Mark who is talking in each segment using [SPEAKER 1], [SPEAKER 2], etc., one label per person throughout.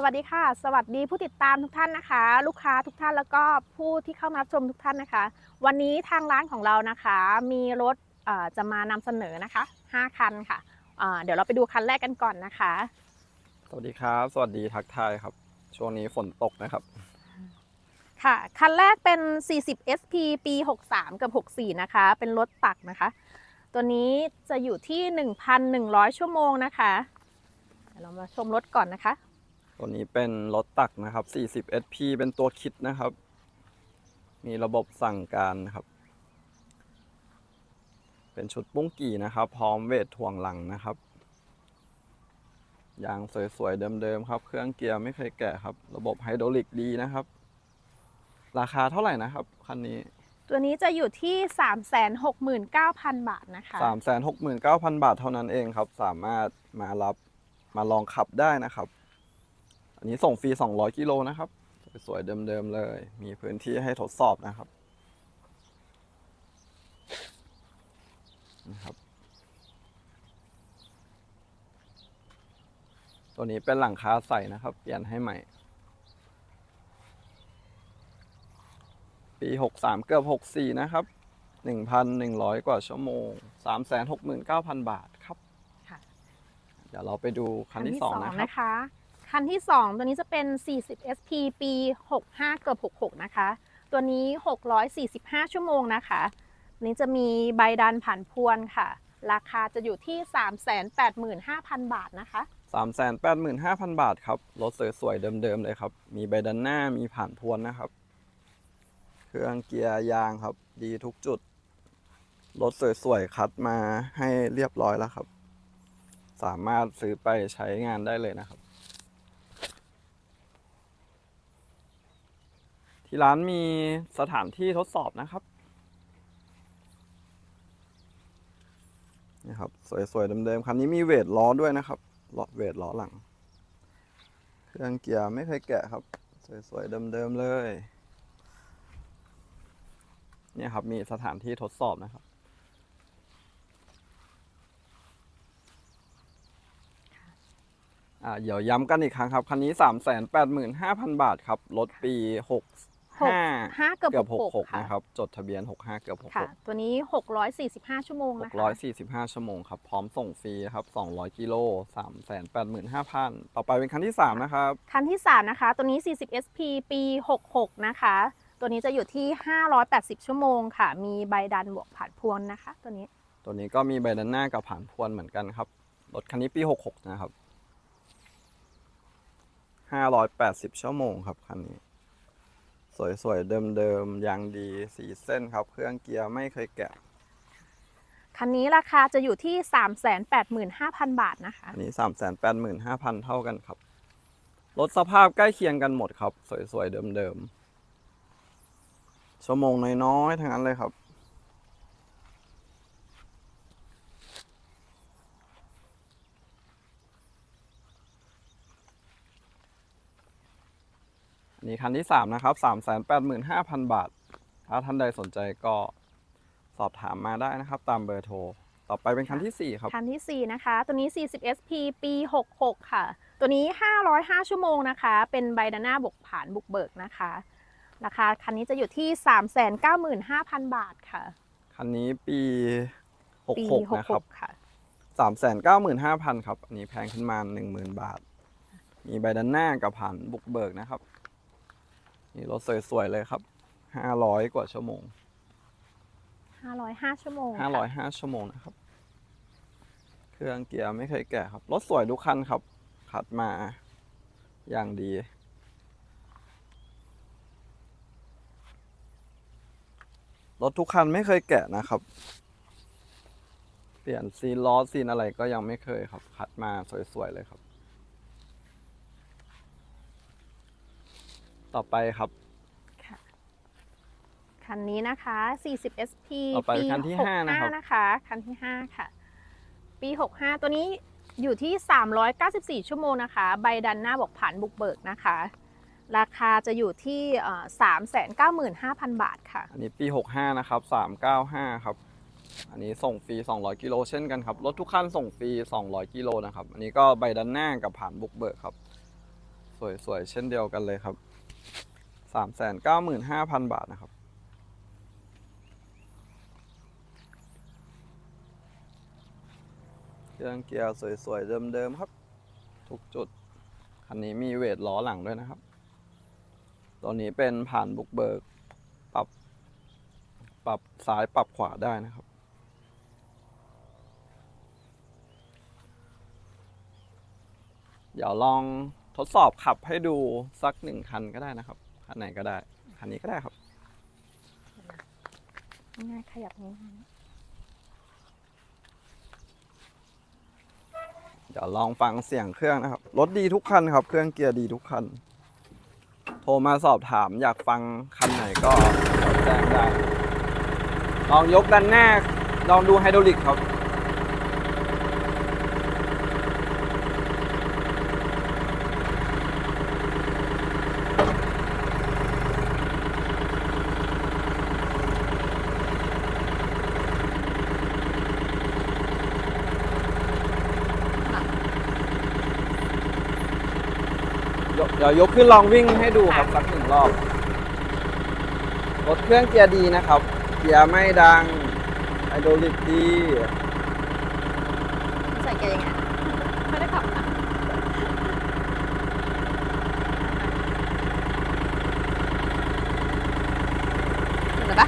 [SPEAKER 1] สวัสดีค่ะ สวัสดีผู้ติดตามทุกท่านนะคะ ลูกค้าทุกท่านแล้วก็ผู้ที่เข้ามารับชมทุกท่านนะคะ วันนี้ทางร้านของเรานะคะ มีรถเอ่อจะมานำเสนอนะคะ 5 คันค่ะเอ่อเดี๋ยวเราไปดูคันแรกกันก่อนนะคะ
[SPEAKER 2] สวัสดีครับ สวัสดีทักทายครับ ช่วงนี้ฝนตกนะครับ
[SPEAKER 1] ค่ะ คันแรกเป็น 40 SP ปี 63 กับ 64 นะคะ เป็นรถตักนะคะ ตัวนี้จะอยู่ที่ 1,100 ชั่วโมงนะคะเดี๋ยวเรามาชมรถก่อนนะคะ
[SPEAKER 2] ตัวนี้เป็นรถตักนะครับ 40 SP เป็นตัวคิดนะครับ มีระบบสั่งการนะครับ เป็นชุดปุ้งกี่นะครับ พร้อมเวทถ่วงหลังนะครับ ยางสวยๆ เดิมๆ ครับ เครื่องเกียร์ไม่เคยแกะครับ ระบบไฮดรอลิกดีนะครับ ราคาเท่าไหร่นะครับ คันนี้
[SPEAKER 1] ตัวนี้จะอยู่ที่ 369,000 บาทนะคะ
[SPEAKER 2] 369,000 บาทเท่านั้นเองครับ สามารถมารับมาลองขับได้นะครับ อันนี้ส่งฟรี 200 กิโลนะครับ สวยๆเดิมๆเลย มีพื้นที่ให้ทดสอบนะครับนะครับ ตัวนี้เป็นหลังคาใสนะครับ เปลี่ยนให้ใหม่ ปี 63 เกือบ 64 นะครับ 1,100 กว่าชั่วโมง 369,000 บาทครับ
[SPEAKER 1] ค่ะ
[SPEAKER 2] เดี๋ยวเราไปดูคันที่2นะครับ
[SPEAKER 1] นะ คันที่ 2 ตัวนี้จะเป็น 40 SP ปี 65 เกือบ 66 นะคะ ตัวนี้ 645 ชั่วโมงนะคะนี้จะมีใบดันผ่านพวนค่ะ ราคาจะอยู่ที่ 385,000 บาทนะคะ
[SPEAKER 2] 385,000 บาทครับ รถสวยๆเดิมๆเลยครับ มีใบดันหน้า มีผ่านพวนนะครับ เครื่องเกียร์ยางครับ ดีทุกจุด รถสวยๆคัดมาให้เรียบร้อยแล้วครับ สามารถซื้อไปใช้งานได้เลยนะครับ ที่ร้านมีสถานที่ทดสอบนะครับนี่ครับ สวยๆเดิมๆคันนี้มีเวทล้อด้วยนะครับล้อเวทล้อหลัง เครื่องเกียร์ไม่เคยแกะครับ สวยๆเดิมๆเลยเนี่ยครับมีสถานที่ทดสอบนะครับอ่าเดี๋ยวย้ำกันอีกครั้งครับ คันนี้ 385,000 บาทครับ รถปี 65
[SPEAKER 1] 5เกือบ
[SPEAKER 2] เกือบ
[SPEAKER 1] 66
[SPEAKER 2] 66
[SPEAKER 1] ค่ะ
[SPEAKER 2] นะครับ จดทะเบียน65เกือบ
[SPEAKER 1] ค่ะ
[SPEAKER 2] 66
[SPEAKER 1] ตัวนี้ 645 ชั่วโมงนะคะ
[SPEAKER 2] 645ชั่วโมงครับ พร้อมส่งฟรีครับ200กิโล385,000ต่อไปเป็นคันที่3นะครับ
[SPEAKER 1] คันที่ 3 นะคะ ตัวนี้ 40 SP ปี 66 นะคะ ตัวนี้จะอยู่ที่ 580 ชั่วโมงค่ะ มีใบดันบวกผ่านพวนนะคะ ตัวนี้
[SPEAKER 2] ตัวนี้ก็มีใบดันหน้ากับผ่านพวนเหมือนกันครับรถคันนี้ปี66นะครับ580ชั่วโมงครับคันนี้ สวยๆ เดิมๆ ยางดีสีเส้นครับ เครื่องเกียร์ไม่เคยแกะ
[SPEAKER 1] คันนี้ราคาจะอยู่ที่ 385,000 บาทนะคะ
[SPEAKER 2] อันนี้ 385,000 เท่ากันครับ รถสภาพใกล้เคียงกันหมดครับ สวยๆ เดิมๆ ชั่วโมงน้อยๆ ทั้งนั้นเลยครับ คันที่ 3 นะครับ 385,000 บาท ถ้าท่านใดสนใจก็สอบถามมาได้นะครับ ตามเบอร์โทร ต่อไปเป็นคันทีสี่4 ครับ
[SPEAKER 1] คันทีสี่ 4 นะคะ ตัวนี้ 40 SP ปี 66 ค่ะ ตัวนี้ 505 ชั่วโมงนะคะ เป็นใบดาน่าบวกผ่านบุกเบิกนะคะ ราคาคันนี้จะอยู่ที่ 395,000 บาทค่ะ
[SPEAKER 2] คันนี้ปี
[SPEAKER 1] ปี
[SPEAKER 2] 66 นะครับ
[SPEAKER 1] 66ค่ะ
[SPEAKER 2] 395,000ครับ อันนี้แพงขึ้นมา10,000บาท มีใบด้านหน้ากับผ่านบุกเบิกนะครับ นี่รถสวยๆเลยครับ500กว่าชั่วโมง
[SPEAKER 1] 505ชั่วโมงค่ะ
[SPEAKER 2] 505ชั่วโมงนะครับ เครื่องเกียร์ไม่เคยแกะครับ รถสวยทุกคันครับ ขัดมาอย่างดี รถทุกคันไม่เคยแกะนะครับ เปลี่ยนซีนล้อซีนอะไรก็ยังไม่เคยครับ ขัดมาสวยๆเลยครับ ต่อไปครับ
[SPEAKER 1] ค่ะคันนี้นะคะ 40 SP
[SPEAKER 2] ต่อไป
[SPEAKER 1] ปี
[SPEAKER 2] คันที่ห้านะครับ
[SPEAKER 1] 65นะคะ คันที่ 5 ค่ะ ปี 65 ตัวนี้อยู่ที่ 394 ชั่วโมงนะคะ ใบดันหน้าบอกผ่านบุกเบิกนะคะ ราคาจะอยู่ที่เอ่อ395,000บาทค่ะ
[SPEAKER 2] อันนี้ปี 65 นะครับ 395 ครับ อันนี้ส่งฟรี 200 กิโลเช่นกันครับ รถทุกคันส่งฟรี 200 กิโลนะครับ อันนี้ก็ใบด้านหน้ากับผ่านบุกเบิกครับ สวยๆ เช่นเดียวกันเลยครับ สามแสนเก้าหมื่นห้าพันบาทนะครับ เครื่องเกียร์สวยๆ เดิมๆ ครับ ทุกจุด คันนี้มีเวทล้อหลังด้วยนะครับ ตัวนี้เป็นผ่านบุกเบิก ปรับ ปรับซ้ายปรับขวาได้นะครับเดี๋ยวลองทดสอบขับให้ดูสักหนึ่งคันก็ได้นะครับ คันไหนก็ได้คันนี้ก็ได้ครับ
[SPEAKER 1] ง่ายๆขยับนี้ด
[SPEAKER 2] เดี๋ยวลองฟังเสียงเครื่องนะครับ รถดีทุกคันครับ เครื่องเกียร์ดีทุกคัน โทรมาสอบถามอยากฟังคันไหนก็แจ้งได้ ลองยกด้านหน้า ลองดูไฮดรอลิกครับ เดี๋ยวยกขึ้นลองวิ่งให้ดูครับสักหนึ่งรอบรถเครื่องเกียร์ดีนะครับ เกียร์ไม่ดังไฮดรลิกดี
[SPEAKER 1] ใส่เกียร์ยังไงไม่ได้ขับนะเห็นปะ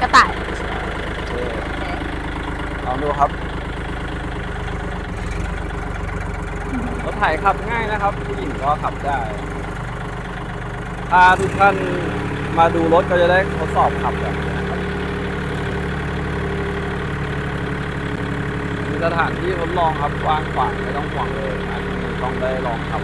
[SPEAKER 1] กระต่าย
[SPEAKER 2] โอเค
[SPEAKER 1] โอเค
[SPEAKER 2] ลองดูครับ รถไถขับง่ายนะครับผู้หญิงก็ขับได้ถ้าทุกท่านมาดูรถก็จะได้ทดสอบขับแบบนี้นะครับมีสถานที่ทดลองครับกว้างขวางไม่ต้องห่วงเลยอันนี้ต้องได้ลองขับ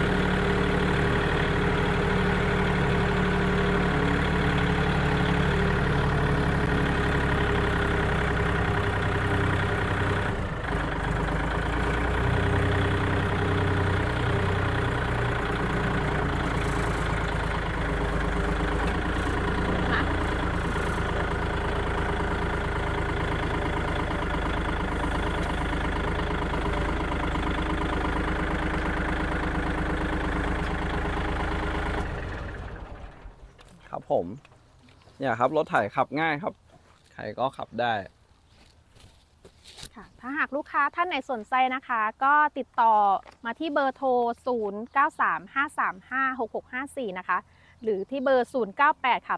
[SPEAKER 2] ผม เนี่ยครับ รถไถขับง่ายครับ ใครก็ขับได้
[SPEAKER 1] ค่ะถ้าหากลูกค้าท่านไหนสนใจนะคะ ก็ติดต่อมาที่เบอร์โทร 0935356654 นะคะ หรือที่เบอร์ 098 ค่ะ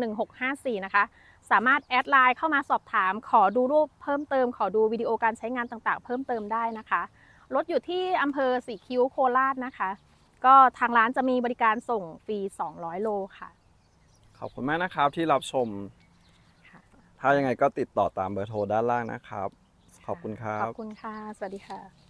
[SPEAKER 1] 8261654 นะคะ สามารถแอดไลน์เข้ามาสอบถาม ขอดูรูปเพิ่มเติม ขอดูวิดีโอการใช้งานต่างๆ เพิ่มเติมได้นะคะ รถอยู่ที่อำเภอสีคิ้วโคราชนะคะ ก็ทางร้านจะมีบริการส่งฟรี 200 โลค่ะ
[SPEAKER 2] ขอบคุณมากนะครับที่รับชม
[SPEAKER 1] ค่ะ
[SPEAKER 2] ถ้ายังไงก็ติดต่อตามเบอร์โทรด้านล่างนะครับ ขอบคุณครั
[SPEAKER 1] ข
[SPEAKER 2] บ
[SPEAKER 1] อบคุณค่ะ สวัสดีค่ะ